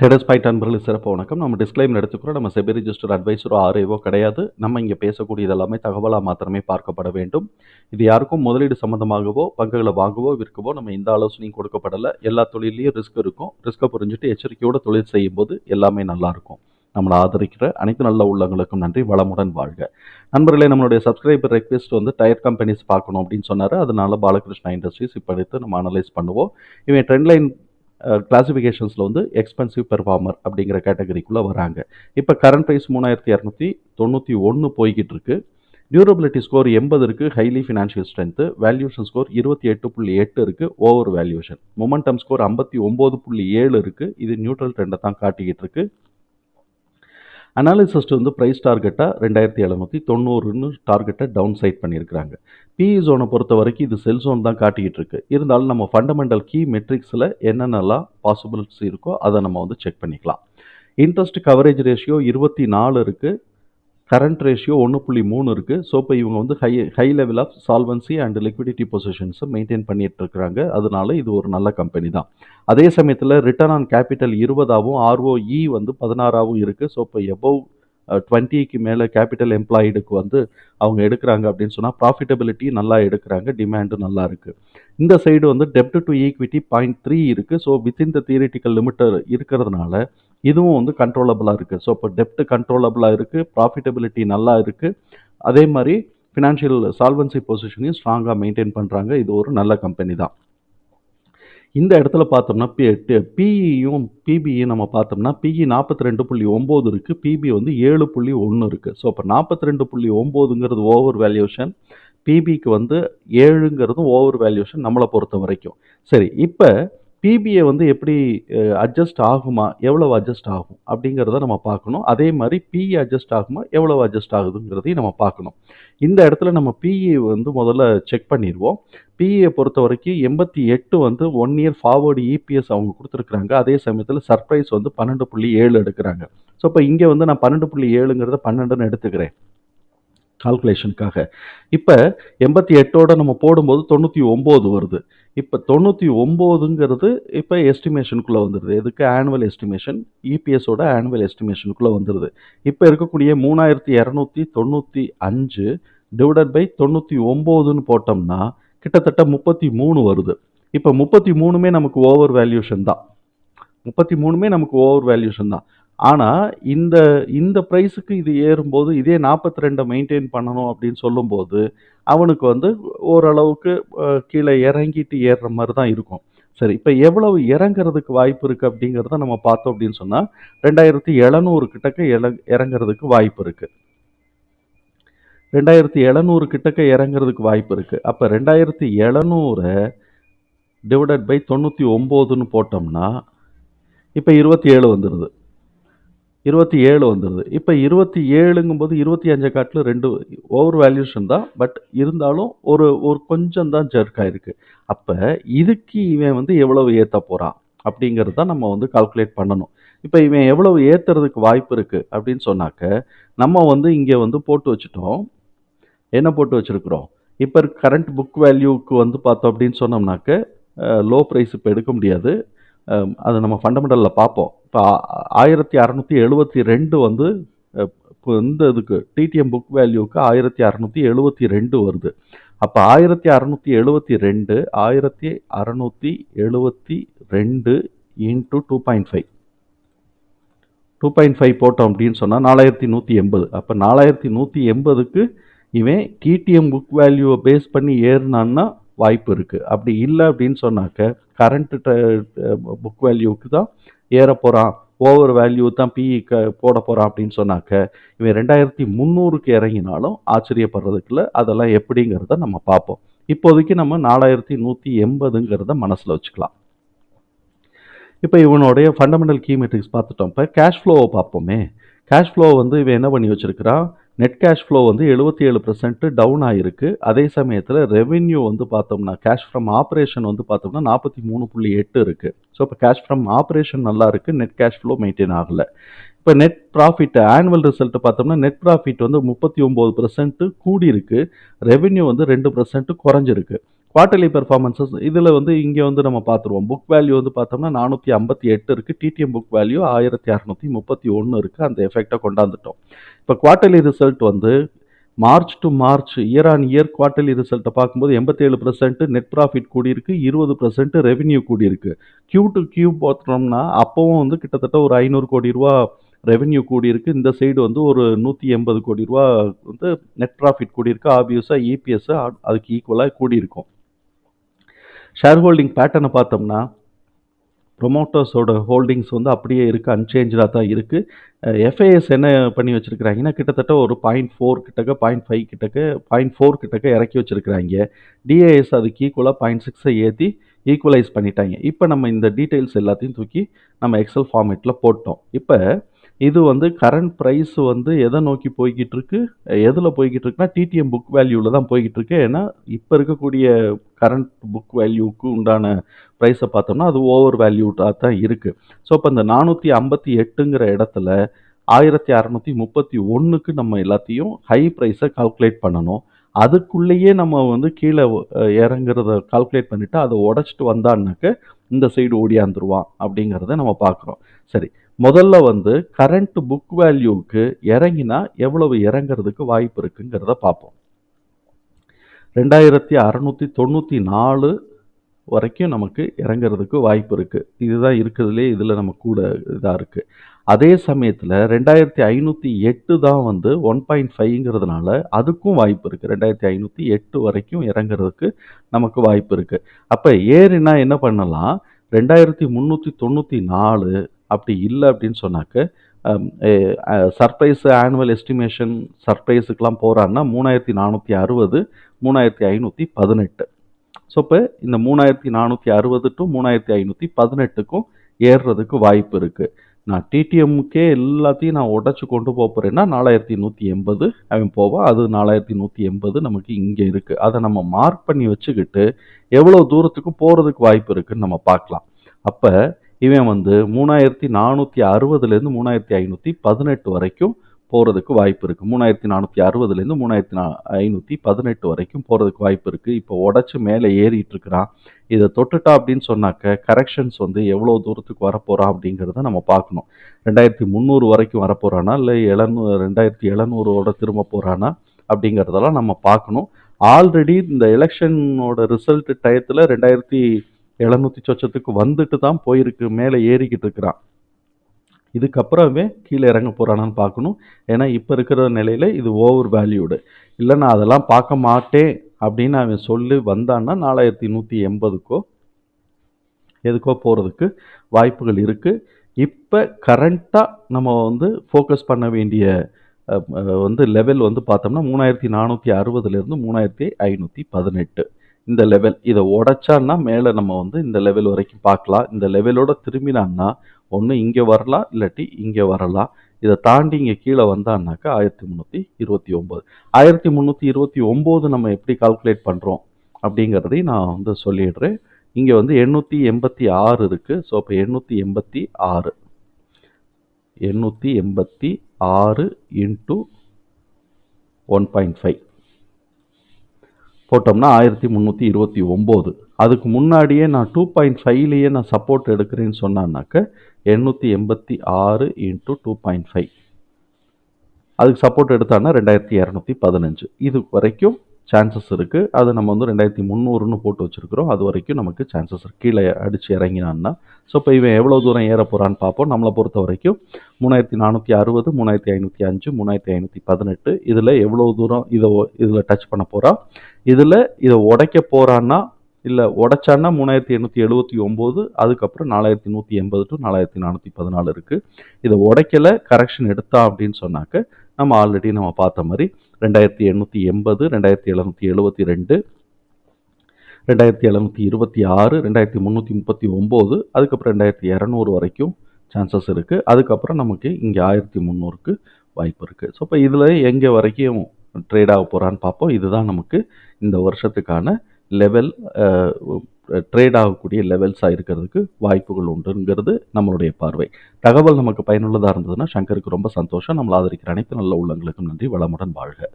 டெடஸ் byte அன்பர்களுக்கு சிறப்பு வணக்கம். நம்ம டிஸ்கிளைம் எடுத்துக்கிறோம். நம்ம செபி ரிஜிஸ்டர் அட்வைஸரோ ஆர்ஏவோ கிடையாது. நம்ம இங்கே பேசக்கூடியது எல்லாமே தகவலாக மாத்திரமே பார்க்கப்பட வேண்டும். இது யாருக்கும் முதலீடு சம்மந்தமாகவோ பங்குகளை வாங்கவோ விற்கவோ நம்ம எந்த ஆலோசனையும் கொடுக்கப்படலை. எல்லா தொழிலையும் ரிஸ்க் இருக்கும். ரிஸ்க்கை புரிஞ்சுட்டு எச்சரிக்கையோடு தொழில் செய்யும்போது எல்லாமே நல்லாயிருக்கும். நம்மளை ஆதரிக்கிற அனைத்து நல்ல உள்ளங்களுக்கும் நன்றி. வளமுடன் வாழ்க. நண்பர்களே நம்மளுடைய சப்ஸ்கிரைபர் ரெக்வெஸ்ட் வந்து டயர் கம்பெனிஸ் பார்க்கணும் அப்படின்னு சொன்னார். அதனால பாலகிருஷ்ணா இண்டஸ்ட்ரீஸ் இப்போ எடுத்து நம்ம அனலைஸ் பண்ணுவோம். இவன் ட்ரெண்ட் லைன் கிளாசிஃபிகேஷன்ஸில் வந்து எக்ஸ்பென்சிவ் பெர்ஃபார்மர் அப்படிங்கிற கேட்டகரிக்குள்ளே வராங்க. இப்போ கரண்ட் ப்ரைஸ் மூணாயிரத்தி இரநூத்தி தொண்ணூற்றி ஒன்று போய்கிட்டு இருக்கு டியூரபிலிட்டி ஸ்கோர் எண்பது இருக்குது highly financial strength valuation score இருபத்தி எட்டு புள்ளி எட்டு இருக்குது ஓவர் வேல்யூஷன் மொமெண்டம் ஸ்கோர் ஐம்பத்தி ஒம்பது புள்ளி ஏழு இருக்குது இது நியூட்ரல் ட்ரெண்டை தான் காட்டிக்கிட்டு இருக்கு அனாலிசிஸ்ட் வந்து ப்ரைஸ் டார்கெட்டாக ரெண்டாயிரத்தி எழுநூற்றி தொண்ணூறுன்னு டார்கெட்டை டவுன் சைட் பண்ணியிருக்கிறாங்க. பிஇ ஜோனை பொறுத்த வரைக்கும் இது செல் ஜோன் தான் காட்டிக்கிட்டு இருக்கு. இருந்தாலும் நம்ம ஃபண்டமெண்டல் கீ மெட்ரிக்ஸில் என்னென்னலாம் பாசிபிலிட்டிஸ் இருக்கோ அதை நம்ம வந்து செக் பண்ணிக்கலாம். இன்ட்ரெஸ்ட் கவரேஜ் ரேஷியோ இருபத்தி நாலு இருக்குது கரண்ட் ரேஷியோ ஒன்று புள்ளி மூணு இருக்குது ஸோ இப்போ இவங்க வந்து high high level of solvency and liquidity பொசிஷன்ஸை maintain பண்ணிட்டு இருக்கிறாங்க அதனால இது ஒரு நல்ல கம்பெனி தான். அதே சமயத்தில் ரிட்டர்ன் ஆன் கேபிட்டல் இருபதாகவும் ஆர்ஓஇ வந்து பதினாறாகவும் இருக்குது ஸோ இப்போ எபவ் டுவெண்ட்டிக்கு மேலே கேபிட்டல் எம்ப்ளாய்டுக்கு வந்து அவங்க எடுக்கிறாங்க அப்படின்னு சொன்னால் ப்ராஃபிட்டபிலிட்டி நல்லா எடுக்கிறாங்க டிமாண்டும் நல்லா இருக்குது இந்த சைடு வந்து டெப்ட் டு ஈக்விட்டி பாயிண்ட் த்ரீ இருக்குது so within the theoretical limiter இருக்கிறதுனால இதுவும் வந்து கண்ட்ரோலபிளாக இருக்குது ஸோ இப்போ டெப்ட் கண்ட்ரோலபிளாக இருக்குது ப்ராஃபிட்டபிலிட்டி நல்லா இருக்குது அதே மாதிரி ஃபினான்ஷியல் சால்வன்சி பொசிஷனையும் ஸ்ட்ராங்காக மெயின்டைன் பண்ணுறாங்க இது ஒரு நல்ல கம்பெனி தான். இந்த இடத்துல பார்த்தோம்னா பி பிஇயும் பிபியும் நம்ம பார்த்தோம்னா பிஇ நாற்பத்தி ரெண்டு புள்ளி ஒம்பது இருக்குது பிபி வந்து ஏழு புள்ளி ஒன்று இருக்குது ஸோ இப்போ நாற்பத்தி ரெண்டு புள்ளி ஒம்போதுங்கிறது ஓவர் வேல்யூஷன் பிபிக்கு வந்து ஏழுங்கிறதும் ஓவர் வேல்யூஷன் நம்மளை பொறுத்த வரைக்கும். சரி இப்போ பிபிஏ வந்து எப்படி அட்ஜஸ்ட் ஆகுமா எவ்வளவு அட்ஜஸ்ட் ஆகும் அப்படிங்கிறத நம்ம பார்க்கணும். அதே மாதிரி பிஇ அட்ஜஸ்ட் ஆகுமா எவ்வளவு அட்ஜஸ்ட் ஆகுதுங்கிறதையும் நம்ம பார்க்கணும். இந்த இடத்துல நம்ம பிஇ வந்து முதல்ல செக் பண்ணிடுவோம். பிஇயை பொறுத்த வரைக்கும் எண்பத்தி எட்டு வந்து ஒன் இயர் ஃபார்வர்டு இபிஎஸ் அவங்க கொடுத்துருக்குறாங்க. அதே சமயத்தில் சர்ப்ரைஸ் வந்து பன்னெண்டு புள்ளி ஏழு எடுக்கிறாங்க. ஸோ இப்போ இங்கே வந்து நான் பன்னெண்டு புள்ளி ஏழுங்கிறத பன்னெண்டுன்னு எடுத்துக்கிறேன். கால்குலேஷனுக்காக இப்போ எண்பத்தி எட்டோட நம்ம போடும்போது தொண்ணூற்றி ஒம்பது வருது. இப்போ தொண்ணூற்றி ஒம்போதுங்கிறது இப்போ எஸ்டிமேஷனுக்குள்ளே வந்துடுது எதுக்கு? ஆனுவல் எஸ்டிமேஷன் இபிஎஸோட ஆனுவல் எஸ்டிமேஷனுக்குள்ளே வந்துடுது இப்போ இருக்கக்கூடிய மூணாயிரத்தி இரநூத்தி தொண்ணூற்றி அஞ்சு டிவைடட் பை தொண்ணூற்றி ஒம்போதுன்னு போட்டோம்னா கிட்டத்தட்ட முப்பத்தி மூணு வருது. இப்போ முப்பத்தி மூணுமே நமக்கு ஓவர் வேல்யூஷன் தான். முப்பத்தி மூணுமே நமக்கு ஓவர் வேல்யூஷன் தான். ஆனால் இந்த இந்த ப்ரைஸுக்கு இது ஏறும்போது இதே நாற்பத்தி ரெண்டை மெயின்டைன் பண்ணணும் அப்படின்னு சொல்லும்போது அவனுக்கு வந்து ஓரளவுக்கு கீழே இறங்கிட்டு ஏறுற மாதிரி தான் இருக்கும். சரி இப்போ எவ்வளவு இறங்குறதுக்கு வாய்ப்பு இருக்குது அப்படிங்கிறத நம்ம பார்த்தோம் அப்படின்னு சொன்னால் ரெண்டாயிரத்தி எழுநூறு கிட்டக்க இல இறங்குறதுக்கு வாய்ப்பு இருக்குது ரெண்டாயிரத்தி எழுநூறு கிட்டக்க இறங்குறதுக்கு வாய்ப்பு இருக்குது அப்போ ரெண்டாயிரத்தி எழுநூறை டிவைடட் பை தொண்ணூற்றி ஒம்போதுன்னு போட்டோம்னா இப்போ இருபத்தி ஏழு வந்துடுது இருபத்தி ஏழு வந்துடுது இப்போ இருபத்தி ஏழுங்கும்போது இருபத்தி அஞ்சை காட்டில் ரெண்டு ஓவர் வேல்யூஷன் தான். பட் இருந்தாலும் ஒரு ஒரு கொஞ்சம் தான் ஜர்க் அப்போ இதுக்கு இவன் வந்து எவ்வளவு ஏற்ற போகிறான் அப்படிங்கிறது தான் நம்ம வந்து கால்குலேட் பண்ணணும். இப்போ இவன் எவ்வளவு ஏற்றுறதுக்கு வாய்ப்பு இருக்குது அப்படின்னு சொன்னாக்க நம்ம வந்து இங்கே வந்து போட்டு வச்சுட்டோம். என்ன போட்டு வச்சுருக்குறோம்? இப்போ கரண்ட் புக் வேல்யூக்கு வந்து பார்த்தோம் அப்படின்னு சொன்னோம்னாக்க லோ ப்ரைஸ் இப்போ எடுக்க முடியாது. அது நம்ம ஃபண்டமெண்டலில் பார்ப்போம். இப்போ ஆயிரத்தி அறநூற்றி எழுபத்தி ரெண்டு வந்து இப்போ இந்த இதுக்கு டிடிஎம் புக் வேல்யூக்கு ஆயிரத்தி அறநூற்றி எழுபத்தி ரெண்டு வருது. அப்போ ஆயிரத்தி அறநூற்றி எழுபத்தி ரெண்டு ஆயிரத்தி அறநூற்றி எழுபத்தி ரெண்டு into two point five two point five போட்டோம் அப்படின்னு சொன்னால் நாலாயிரத்தி நூற்றி எண்பது. அப்போ நாலாயிரத்தி நூற்றி எண்பதுக்கு இவன் டிடிஎம் புக் வேல்யூவை பேஸ் பண்ணி ஏறினான்னா வாய்ப்பு இருக்குது அப்படி இல்லை அப்படின்னு சொன்னாக்க கரண்ட்டு புக் வேல்யூவுக்கு தான் ஏற போகிறான் ஓவர் வேல்யூ தான் பிஇ க போட போகிறான் அப்படின்னு சொன்னாக்க இவன் ரெண்டாயிரத்தி முந்நூறுக்கு இறங்கினாலும் ஆச்சரியப்படுறதுக்குள்ள அதெல்லாம் எப்படிங்கிறத நம்ம பார்ப்போம். இப்போதைக்கு நம்ம நாலாயிரத்தி நூற்றி எண்பதுங்கிறத மனசில் வச்சுக்கலாம். இப்போ இவனுடைய ஃபண்டமெண்டல் கீ மெட்ரிக்ஸ் பார்த்துட்டோம். இப்போ கேஷ் ஃப்ளோவை பார்ப்போமே. கேஷ் ஃப்ளோ வந்து இவன் என்ன பண்ணி வச்சிருக்கிறான் நெட் கேஷ் ஃப்ளோ வந்து எழுபத்தி ஏழு பர்சன்ட் டவுன் ஆகிருக்கு அதே சமயத்தில் ரெவென்யூ வந்து பார்த்தோம்னா கேஷ் ஃப்ரம் ஆப்ரேஷன் வந்து பார்த்தோம்னா நாற்பத்தி மூணு புள்ளி எட்டு இருக்குது ஸோ இப்போ கேஷ் ஃப்ரம் ஆப்ரேஷன் நல்லா இருக்குது நெட் கேஷ் ஃப்ளோ மெயின்டைன் ஆகலை. இப்போ நெட் ப்ராஃபிட் ஆனுவல் ரிசல்ட் பார்த்தோம்னா நெட் ப்ராஃபிட் வந்து முப்பத்தி ஒம்பது பர்சன்ட் கூடி இருக்கு ரெவென்யூ வந்து ரெண்டு பர்சன்ட் குறைஞ்சிருக்கு. குவார்ட்டர்லி பெர்ஃபார்மன்ஸஸ் இதில் வந்து இங்கே வந்து நம்ம பார்த்துருவோம். புக் வேல்யூ வந்து பார்த்தோம்னா நானூற்றி ஐம்பத்தி எட்டு இருக்குது டிடிஎம் புக் வேல்யூ ஆயிரத்தி அறநூற்றி முப்பத்தி ஒன்று இருக்குது அந்த எஃபெக்டை கொண்டாந்துட்டோம். இப்போ குவார்ட்டர்லி ரிசல்ட் வந்து March to March year on year quarterly ரிசல்ட்டை பார்க்கும்போது எண்பத்தேழு பர்சன்ட் நெட் ப்ராஃபிட் கூடியிருக்கு. இருபது பர்சன்ட் ரெவென்யூ கூடியிருக்கு. கியூ டு கியூ பார்த்தோம்னா அப்போவும் வந்து கிட்டத்தட்ட ஒரு ஐநூறு கோடி ரூபா ரெவென்யூ கூடியிருக்கு. இந்த சைடு வந்து ஒரு நூற்றி எண்பது கோடி ரூபா வந்து நெட் ப்ராஃபிட் கூடியிருக்கு. ஆப்வியஸாக இபிஎஸ் அதுக்கு ஈக்குவலாக கூடியிருக்கும். ஷேர் ஹோல்டிங் பேட்டர்னை பார்த்தோம்னா ப்ரொமோட்டர்ஸோட ஹோல்டிங்ஸ் வந்து அப்படியே இருக்குது அன்சேஞ்சாக தான் இருக்குது எஃப்ஐஎஸ் என்ன பண்ணி வச்சுருக்கிறாங்கன்னா கிட்டத்தட்ட ஒரு பாயிண்ட் ஃபோர் கிட்டக்க பாயிண்ட் ஃபைவ் கிட்டக்க பாயிண்ட் ஃபோர் கிட்டக்க இறக்கி வச்சுருக்கிறாங்க. டிஏஎஸ் அதுக்கு ஈக்குவலாக பாயிண்ட் சிக்ஸை ஏற்றி ஈக்குவலைஸ் பண்ணிட்டாங்க. இப்போ நம்ம இந்த டீட்டெயில்ஸ் எல்லாத்தையும் தூக்கி நம்ம எக்ஸல் ஃபார்மேட்டில் போட்டோம். இப்போ இது வந்து கரண்ட் ப்ரைஸ் வந்து எதை நோக்கி போய்கிட்டு இருக்கு எதில் போய்கிட்டு இருக்குன்னா டிடிஎம் புக் வேல்யூவில் தான் போய்கிட்டு இருக்கு ஏன்னா இப்போ இருக்கக்கூடிய கரண்ட் புக் வேல்யூக்கு உண்டான ப்ரைஸை பார்த்தோம்னா அது ஓவர் வேல்யூட்டாக தான் இருக்குது ஸோ இப்போ இந்த நானூற்றி ஐம்பத்தி எட்டுங்கிற இடத்துல ஆயிரத்தி அறநூற்றி முப்பத்தி ஒன்றுக்கு நம்ம எல்லாத்தையும் ஹை ப்ரைஸை கால்குலேட் பண்ணணும். அதுக்குள்ளேயே நம்ம வந்து கீழே இறங்குறத கால்குலேட் பண்ணிவிட்டு அதை உடச்சிட்டு வந்தான்னாக்க இந்த சைடு ஓடியாந்துருவான் அப்படிங்கிறத நம்ம பார்க்குறோம். சரி. முதல்ல வந்து கரண்ட் புக் வேல்யூவுக்கு இறங்கினா எவ்வளவு இறங்குறதுக்கு வாய்ப்பு இருக்குங்கிறத பார்ப்போம். ரெண்டாயிரத்தி அறநூற்றி தொண்ணூற்றி நாலு வரைக்கும் நமக்கு இறங்குறதுக்கு வாய்ப்பு இருக்குது இதுதான் இருக்கிறதுலே இதில் நம்ம கூட இதாக இருக்குது அதே சமயத்தில் ரெண்டாயிரத்தி ஐநூற்றி எட்டு தான் வந்து ஒன் பாயிண்ட் ஃபைவ்ங்கிறதுனால அதுக்கும் வாய்ப்பு இருக்குது ரெண்டாயிரத்தி ஐநூற்றி எட்டு வரைக்கும் இறங்குறதுக்கு நமக்கு வாய்ப்பு இருக்குது அப்போ ஏறினா என்ன பண்ணலாம்? ரெண்டாயிரத்தி முந்நூற்றி தொண்ணூற்றி நாலு அப்படி இல்லை அப்படின்னு சொன்னாக்க சர்ப்ரைஸ் ஆனுவல் எஸ்டிமேஷன் சர்ப்ரைஸுக்கெலாம் போகிறான்னா மூணாயிரத்தி நானூற்றி அறுபது மூணாயிரத்தி ஐநூற்றி பதினெட்டு. ஸோ இப்போ இந்த மூணாயிரத்தி நானூற்றி அறுபது டு மூணாயிரத்தி ஐநூற்றி பதினெட்டுக்கும் ஏறுறதுக்கு வாய்ப்பு இருக்குது நான் டிடிஎம்முக்கே எல்லாத்தையும் நான் உடச்சி கொண்டு போக போகிறேன்னா நாலாயிரத்தி நூற்றி எண்பது அவன் போவான் அது நாலாயிரத்தி நூற்றி எண்பது நமக்கு இங்கே இருக்குது அதை நம்ம மார்க் பண்ணி வச்சுக்கிட்டு எவ்வளோ தூரத்துக்கு போகிறதுக்கு வாய்ப்பு இருக்குதுன்னு நம்ம பார்க்கலாம். அப்போ இவன் வந்து மூணாயிரத்தி நானூற்றி அறுபதுலேருந்து மூணாயிரத்தி ஐநூற்றி பதினெட்டு வரைக்கும் போகிறதுக்கு வாய்ப்பு இருக்குது மூணாயிரத்தி நானூற்றி அறுபதுலேருந்து மூணாயிரத்தி நா ஐநூற்றி பதினெட்டு வரைக்கும் போகிறதுக்கு வாய்ப்பு இருக்குது இப்போ உடச்சி மேலே ஏறிட்டு இருக்கிறான். இதை தொட்டுட்டா அப்படின்னு சொன்னாக்க கரெக்ஷன்ஸ் வந்து எவ்வளோ தூரத்துக்கு வரப்போகிறான் அப்படிங்கிறத நம்ம பார்க்கணும். ரெண்டாயிரத்தி முந்நூறு வரைக்கும் வரப்போகிறானா இல்லை எழுநூ ரெண்டாயிரத்தி எழுநூறோட திரும்ப போகிறானா அப்படிங்கிறதெல்லாம் நம்ம பார்க்கணும். ஆல்ரெடி இந்த எலெக்ஷனோட ரிசல்ட் டயத்தில் ரெண்டாயிரத்தி எழுநூற்றி சொச்சத்துக்கு வந்துட்டு தான் போயிருக்கு மேலே ஏறிக்கிட்டு இருக்கிறான். இதுக்கப்புறமே கீழே இறங்க போகிறானான்னு பார்க்கணும். ஏன்னா இப்போ இருக்கிற நிலையில் இது ஓவர் வேல்யூடு இல்லை நான் அதெல்லாம் பார்க்க மாட்டேன் அப்படின்னு அவன் சொல்லி வந்தான்னா நாலாயிரத்தி நூற்றி எண்பதுக்கோ எதுக்கோ போகிறதுக்கு வாய்ப்புகள் இருக்குது இப்போ கரண்ட்டாக நம்ம வந்து ஃபோக்கஸ் பண்ண வேண்டிய வந்து லெவல் வந்து பார்த்தோம்னா மூணாயிரத்தி நானூற்றி அறுபதுலேருந்து மூணாயிரத்தி ஐநூற்றி பதினெட்டு. இந்த லெவல் இதை உடைச்சான்னா மேலே நம்ம வந்து இந்த லெவல் வரைக்கும் பார்க்கலாம். இந்த லெவலோட திரும்பினான்னா ஒன்று இங்கே வரலாம் இல்லாட்டி இங்கே வரலாம். இதை தாண்டி இங்கே கீழே வந்தான்னாக்கா ஆயிரத்தி முந்நூற்றி இருபத்தி ஒம்பது ஆயிரத்தி முந்நூற்றி இருபத்தி ஒம்பது நம்ம எப்படி கால்குலேட் பண்ணுறோம் அப்படிங்கிறதையும் நான் வந்து சொல்லிடுறேன். இங்கே வந்து எண்ணூற்றி எண்பத்தி ஆறு இருக்குது ஸோ இப்போ எண்ணூற்றி எண்பத்தி ஆறு. எண்ணூற்றி எண்பத்தி ஆறு இன்ட்டு ஒன் பாயிண்ட் ஃபைவ் போட்டோம்னா ஆயிரத்தி முந்நூற்றி இருபத்தி ஒம்பது. அதுக்கு முன்னாடியே நான் டூ பாயிண்ட் ஃபைவ்லேயே நான் சப்போர்ட் எடுக்கிறேன்னு சொன்னான்னாக்க எண்ணூற்றி எண்பத்தி ஆறு இன்ட்டு டூ பாயிண்ட் ஃபைவ் அதுக்கு சப்போர்ட் எடுத்தான்னா ரெண்டாயிரத்தி இரநூத்தி பதினஞ்சு. இது வரைக்கும் சான்சஸ் இருக்குது அது நம்ம வந்து ரெண்டாயிரத்தி முந்நூறுன்னு போட்டு வச்சுருக்கிறோம். அது வரைக்கும் நமக்கு சான்சஸ் இருக்குது கீழே அடித்து இறங்கினான்னா. ஸோ இப்போ இவன் எவ்வளோ தூரம் ஏற போகிறான்னு பார்ப்போம். நம்மளை பொறுத்த வரைக்கும் மூணாயிரத்தி நானூற்றி அறுபது மூணாயிரத்தி ஐநூற்றி அஞ்சு மூணாயிரத்தி ஐநூற்றி பதினெட்டு இதில் எவ்வளோ தூரம் இதை இதில் டச் பண்ண போகிறான் இதில் இதை உடைக்க போகிறான்னா இல்லை உடைச்சான்னா மூணாயிரத்தி எண்ணூற்றி எழுபத்தி ஒம்பது அதுக்கப்புறம் நாலாயிரத்தி நூற்றி எண்பது டு நாலாயிரத்தி நானூற்றி பதினாலு இருக்குது இதை உடைக்கல கரெக்ஷன் எடுத்தா அப்படின்னு சொன்னாக்க நம்ம ஆல்ரெடி நம்ம பார்த்த மாதிரி ரெண்டாயிரத்தி எண்ணூற்றி எண்பது ரெண்டாயிரத்தி எழுநூற்றி எழுபத்தி ரெண்டு ரெண்டாயிரத்தி எழுநூற்றி இருபத்தி ஆறு ரெண்டாயிரத்தி முந்நூற்றி முப்பத்தி ஒம்பது அதுக்கப்புறம் ரெண்டாயிரத்தி இரநூறு வரைக்கும் சான்சஸ் இருக்குது அதுக்கப்புறம் நமக்கு இங்கே ஆயிரத்தி முந்நூறுக்கு வாய்ப்பு இருக்குது ஸோ இப்போ இதில் எங்கே வரைக்கும் ட்ரேட் ஆக போகிறான்னு பார்ப்போம். இதுதான் நமக்கு இந்த வருஷத்துக்கான லெவல் ட்ரேட் ஆகக்கூடிய லெவல்ஸாக இருக்கிறதுக்கு வாய்ப்புகள் உண்டுங்கிறது நம்மளுடைய பார்வை. தகவல் நமக்கு பயனுள்ளதாக இருந்ததுன்னா சங்கருக்கு ரொம்ப சந்தோஷம். நம்மளை ஆதரிக்கிற அனைத்து நல்ல உள்ளங்களுக்கும் நன்றி. வளமுடன் வாழ்க.